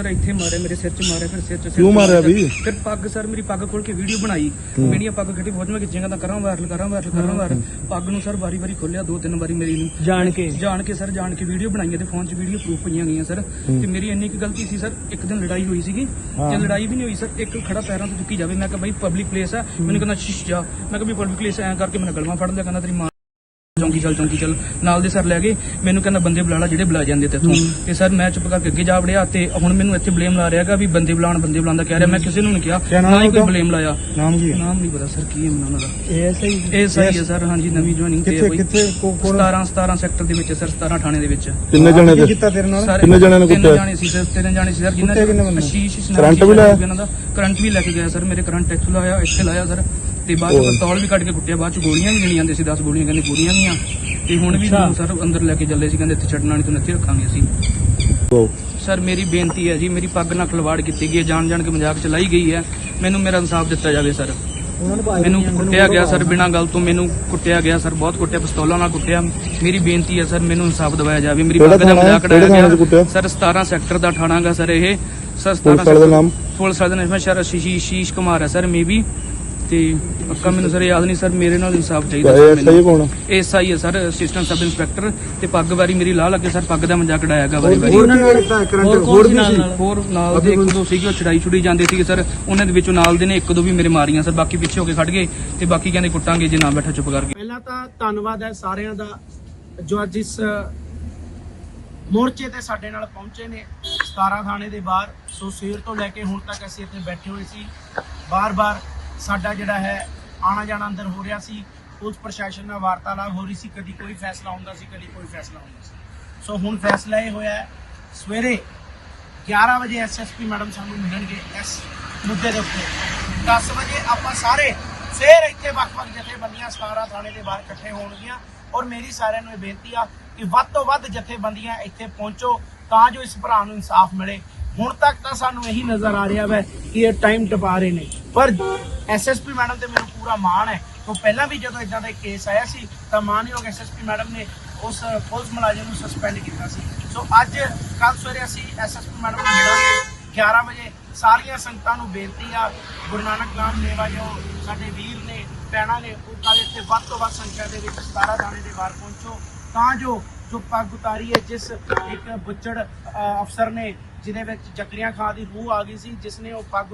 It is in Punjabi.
ਸਰ ਇੱਥੇ ਮਾਰਿਆ ਮੇਰੇ ਸਿਰ 'ਚ ਮਾਰਿਆ ਫਿਰ ਸਿਰ 'ਚ ਸਿਰ ਕਿਉਂ 'ਚ ਮਾਰਿਆ ਵੀ? ਫਿਰ ਪੱਗ ਸਰ ਮੇਰੀ ਪੱਗ ਖੋਲ ਕੇ ਵੀਡੀਓ ਬਣਾਈ। ਮੇਰੀਆਂ ਪੱਗ ਖੱਟੀ ਫੌਜ ਮੈਂ ਖਿੱਚੇਗਾ ਤਾਂ ਕਰਾਂ ਵਾਇਰਲ ਕਰਾਂ ਵਾਇਰਲ ਕਰਾਂ ਵਾਇਰਲ। ਪੱਗ ਨੂੰ ਸਰ ਵਾਰੀ ਵਾਰੀ ਖੋਲਿਆ ਦੋ ਤਿੰਨ ਵਾਰੀ ਮੇਰੀ ਨੂੰ। ਜਾਣ ਕੇ। ਜਾਣ ਕੇ ਸਰ ਜਾਣ ਕੇ ਵੀਡੀਓ ਬਣਾਈਆਂ ਤੇ ਫੋਨ 'ਚ ਵੀਡੀਓ ਪ੍ਰੂਫ ਪਈਆਂ ਗਈਆਂ ਸਰ। ਤੇ ਮੇਰੀ ਇੰਨੀ ਕੁ ਗਲਤੀ ਸੀ ਸਰ ਇੱਕ ਦਿਨ ਲੜਾਈ ਹੋਈ ਸੀਗੀ। ਤੇ ਲੜਾਈ ਵੀ ਨਹੀਂ ਹੋਈ ਸਰ ਇੱਕ ਖੜਾ ਪੈਰਾਂ ਤੋਂ ਚੁੱਕੀ ਜਾਵੇ ਮੈਂ ਕਿਹਾ ਬਾਈ ਪਬਲਿਕ ਪਲੇਸ ਆ ਮੈਨੂੰ ਕਹਿੰਦਾ ਸ਼ਿਸ਼ ਜਾ। ਮੈਂ ਕਿਹਾ ਵੀ ਪਬਲਿਕ ਪਲੇਸ ਐਂ ਕਰਕੇ ਮੈਨੂੰ ਗਲਵਾ ਫੜ ਲਿਆ ਕਹਿੰਦਾ ਤੇਰੀ ਮਾਂ ਚੌਂਕੀ ਚੱਲ ਚੌਂਕੀ ਚੱਲ। ਨਾਲ ਦੇ ਸਰ ਲੈ ਗਏ। ਮੈਨੂੰ ਕਹਿੰਦਾ ਬੰਦੇ ਬੁਲਾ ਲਾ ਜਿਹੜੇ ਬੁਲਾ ਜਾਂਦੇ ਤੇ ਇੱਥੋਂ। ਤੇ ਸਰ ਮੈਂ ਚੁੱਪ ਕਰਕੇ ਅੱਗੇ ਜਾ ਵੜਿਆ ਤੇ ਹੁਣ ਮੈਨੂੰ ਇੱਥੇ ਬਲੇਮ ਲਾ ਰਿਹਾਗਾ ਵੀ ਬੰਦੇ ਬੁਲਾਉਣ ਬੰਦੇ ਬੁਲਾਉਣ ਦਾ ਕਹਿ ਰਿਹਾ। ਮੈਂ ਕਿਸੇ ਨੂੰ ਨਹੀਂ ਕਿਹਾ ਨਾ ਹੀ ਕੋਈ ਬਲੇਮ ਲਾਇਆ। ਨਾਮ ਕੀ ਹੈ? ਨਾਮ ਨਹੀਂ ਪਤਾ ਸਰ ਕੀ ਹੈ ਮੈਨੂੰ ਉਹਨਾਂ ਦਾ। ਇਹ ਸਹੀ ਇਹ ਸਹੀ ਹੈ ਸਰ ਹਾਂਜੀ ਨਵੀਂ ਜੁਆਇਨਿੰਗ ਤੇ ਹੈ ਕਿੱਥੇ ਕੋਈ ਕਿੱਥੇ ਕੋ- ਕੌਣ? 17 17 ਸੈਕਟਰ ਦੇ ਵਿੱਚ ਸਰ 17 ਥਾਣੇ ਦੇ ਵਿੱਚ। ਕਿੰਨੇ ਜਣੇ ਤੇ ਕੀਤਾ ਤੇਰੇ ਨਾਲ? ਸਾਰੇ ਕਿੰਨੇ ਜਣਿਆਂ ਨੇ ਤਿੰਨ ਕੁੱਟਿਆ? ਜਾਣੇ ਸੀ ਸਰ ਤਿੰਨ ਜਾਣੇ ਸੀ ਸਰ ਜਿਨ੍ਹਾਂ ਕਰੰਟ ਵੀ ਲਾਇਆ? ਦਾ। ਕਰੰਟ ਵੀ ਲੈ ਕੇ ਗਿਆ ਸਰ ਮੇਰੇ ਕਰੰਟ ਇੱਥੋਂ ਲਾਇਆ ਇੱਥੇ ਲਾਇਆ ਸਰ। ਤੇ ਬਾਅਦ ਚ। ਪਿਸਤੌਲ ਵੀ ਕੱਢ ਕੇ ਕੁੱਟਿਆ ਬਾਅਦ ਚ ਗੋਲੀਆਂ ਵੀ ਗਿਣੀ ਜਾਂਦੇ ਸੀ 10 ਗੋਲੀਆਂ ਕਹਿੰਦੇ ਗੋਲੀਆਂ ਵੀ ਆ ਤੇ ਹੁਣ ਵੀ ਮੈਨੂੰ ਸਰ ਅੰਦਰ ਲੈ ਕੇ ਚੱਲੇ ਸੀ ਕਹਿੰਦੇ ਇੱਥੇ ਛੱਡਣਾ ਨਹੀਂ ਤੈਨੂੰ ਇੱਥੇ ਰੱਖਾਂਗੇ ਅਸੀਂ। ਸਰ ਮੇਰੀ ਬੇਨਤੀ ਹੈ ਜੀ ਮੇਰੀ ਪੱਗ ਨਾਲ ਖਲਵਾੜ ਕੀਤੀ ਗਈ ਹੈ ਜਾਣ ਜਾਣ ਕੇ ਮਜ਼ਾਕ ਚਲਾਈ ਗਈ ਹੈ। ਮੈਨੂੰ ਮੇਰਾ ਇਨਸਾਫ ਦਿੱਤਾ ਜਾਵੇ ਸਰ। ਮੈਨੂੰ ਕੁੱਟਿਆ ਗਿਆ ਸਰ ਬਿਨਾਂ ਗੱਲ ਤੋਂ ਮੈਨੂੰ ਕੁੱਟਿਆ ਗਿਆ ਸਰ ਬਹੁਤ ਕੁੱਟਿਆ ਪਿਸਤੌਲਾਂ ਨਾਲ ਕੁੱਟਿਆ। ਮੇਰੀ ਬੇਨਤੀ ਹੈ ਸਰ ਮੈਨੂੰ ਇਨਸਾਫ ਦਿਵਾਇਆ ਜਾਵੇ। ਮੇਰੀ ਪੱਗ ਦਾ? ਮਜ਼ਾਕ ਉਡਾਇਆ? ਗਿਆ। ਸਰ 17 ਸੈਕਟਰ ਦਾ ਠਾਣਾਗਾ ਸਰ ਇਹ। ਸਰ 17 ਪੁਲਿਸ ਵਾਲੇ ਦਾ ਨਾਮ? ਪੁਲਿਸ ਵਾਲੇ ਦਾ ਨਾਮ ਸਰ ਸ਼ੀਸ਼ ਸ਼ੀਸ਼ ਕੁਮਾਰ ਹੈ ਸਰ ਮੇਬੀ। ਤੇ ਪੱਕਾ ਮੈਨੂੰ ਸਰ ਯਾਦ ਨਹੀਂ ਸਰ ਮੇਰੇ ਨਾਲ ਇਨਸਾਫ ਚਾਹੀਦਾ ਇਹ ਸਰ ਸਹੀ ਕੌਣ ਐਸਆਈ ਹੈ ਸਰ ਅਸਿਸਟੈਂਟ ਸਬ ਇੰਸਪੈਕਟਰ ਤੇ ਪੱਗ ਵਾਰੀ ਮੇਰੀ ਲਾਹ ਲੱਗੇ ਸਰ ਪੱਗ ਦਾ ਮਜ਼ਾਕ ਉਡਾਇਆਗਾ ਵਾਰੀ ਵਾਰੀ। ਹੋਰ ਕੀ ਕਰੰਟ ਹੋਰ ਵੀ ਸੀ? ਹੋਰ ਨਾਲ ਦੇ ਇੱਕ ਦੋ ਸੀਗੇ ਉਹ ਛੜਾਈ ਛੁੜੀ ਜਾਂਦੇ ਸੀਗੇ ਸਰ। ਉਹਨਾਂ ਦੇ ਵਿੱਚੋਂ ਨਾਲ ਦੇ ਨੇ ਇੱਕ ਦੋ ਵੀ ਮੇਰੇ ਮਾਰੀਆਂ ਸਰ ਬਾਕੀ ਪਿੱਛੇ ਹੋ ਕੇ ਖੜ ਗਏ ਤੇ ਬਾਕੀ ਕਹਿੰਦੇ ਕੁੱਟਾਂਗੇ ਜੇ ਨਾ ਬੈਠਾ ਚੁੱਪ ਕਰਕੇ। ਪਹਿਲਾਂ ਤਾਂ ਧੰਨਵਾਦ ਹੈ ਸਾਰਿਆਂ ਦਾ ਜੋ ਅੱਜ ਇਸ ਮੋਰਚੇ ਤੇ ਸਾਡੇ ਨਾਲ ਪਹੁੰਚੇ ਨੇ। 17 ਥਾਣੇ ਦੇ ਬਾਹਰ ਸੋ ਸਵੇਰ ਤੋਂ ਲੈ ਕੇ ਹੁਣ ਤੱਕ ਅਸੀਂ ਇੱਥੇ ਬੈਠੇ ਹੋਏ ਸੀ। ਬਾਰ-ਬਾਰ ਸਾਡਾ ਜਿਹੜਾ ਹੈ ਆਣਾ ਜਾਣਾ ਅੰਦਰ ਹੋ ਰਿਹਾ ਸੀ, ਪੁਲਿਸ ਪ੍ਰਸ਼ਾਸਨ ਨਾਲ ਵਾਰਤਾਲਾਪ ਹੋ ਰਹੀ ਸੀ, ਕਦੀ ਕੋਈ ਫੈਸਲਾ ਹੁੰਦਾ ਸੀ, ਕਦੀ ਕੋਈ ਫੈਸਲਾ ਹੁੰਦਾ ਸੀ। ਸੋ ਹੁਣ ਫੈਸਲਾ ਇਹ ਹੋਇਆ ਸਵੇਰੇ 11 ਵਜੇ ਐਸਐਸਪੀ ਮੈਡਮ ਸਾਨੂੰ ਮਿਲਣਗੇ ਇਸ ਮੁੱਦੇ ਦੇ ਉੱਤੇ। 10 ਵਜੇ ਆਪਾਂ ਸਾਰੇ ਫੇਰ ਇੱਥੇ ਵੱਖ-ਵੱਖ ਜਥੇਬੰਦੀਆਂ 17 ਥਾਣੇ ਦੇ ਬਾਹਰ ਇਕੱਠੇ ਹੋਣਗੀਆਂ। ਔਰ ਮੇਰੀ ਸਾਰਿਆਂ ਨੂੰ ਇਹ ਬੇਨਤੀ ਆ ਕਿ ਵੱਧ ਤੋਂ ਵੱਧ ਜਥੇਬੰਦੀਆਂ ਇੱਥੇ ਪਹੁੰਚੋ ਤਾਂ ਜੋ ਇਸ ਭਰਾ ਨੂੰ ਇਨਸਾਫ ਮਿਲੇ। ਹੁਣ ਤੱਕ ਤਾਂ ਸਾਨੂੰ ਇਹੀ ਨਜ਼ਰ ਆ ਰਿਹਾ ਵੈ ਕਿ ਇਹ ਟਾਈਮ ਟਪਾ ਰਹੇ ਨੇ। ਪਰ ਐਸਐਸਪੀ ਮੈਡਮ ਤੇ ਮੈਨੂੰ ਪੂਰਾ ਮਾਣ ਹੈ। ਤੋਂ ਪਹਿਲਾਂ ਵੀ ਜਦੋਂ ਇਦਾਂ ਦਾ ਕੇਸ ਆਇਆ ਸੀ, ਤਾਂ ਮਾਨਯੋਗ ਐਸਐਸਪੀ ਮੈਡਮ ਨੇ ਉਸ ਪੁਲਿਸ ਮੁਲਾਜ਼ਮ ਨੂੰ ਸਸਪੈਂਡ ਕੀਤਾ ਸੀ। ਸੋ ਅੱਜ ਕੱਲ ਸਵੇਰੇ ਅਸੀਂ ਐਸਐਸਪੀ ਮੈਡਮ ਨੂੰ ਮਿਲਾਂਗੇ। 11 ਵਜੇ ਸਾਰੀਆਂ ਸੰਗਤਾਂ ਨੂੰ ਬੇਨਤੀ ਆ, ਗੁਰੂ ਨਾਨਕ ਨਾਮ ਲੇਵਾ ਜੋ ਸਾਡੇ ਵੀਰ ਨੇ, ਭੈਣਾਂ ਨੇ, ਉਹ ਕੱਲ ਇੱਥੇ ਵੱਧ ਤੋਂ ਵੱਧ ਸੰਖਿਆ ਦੇ ਵਿੱਚ 17 ਥਾਣੇ ਦੇ ਬਾਹਰ ਪਹੁੰਚੋ। ਤਾਂ ਜੋ ਜੋ ਪੱਗ ਉਤਾਰੀ ਹੈ, ਜਿਸ ਇੱਕ ਬੁੱਚੜ ਅਫਸਰ ਨੇ, ਜਿਹਦੇ ਵਿੱਚ ਜਕਰੀਆਂ ਖਾਂ ਦੀ ਰੂਹ ਆ ਗਈ ਸੀ, ਜਿਸ ਨੇ ਉਹ ਪੱਗ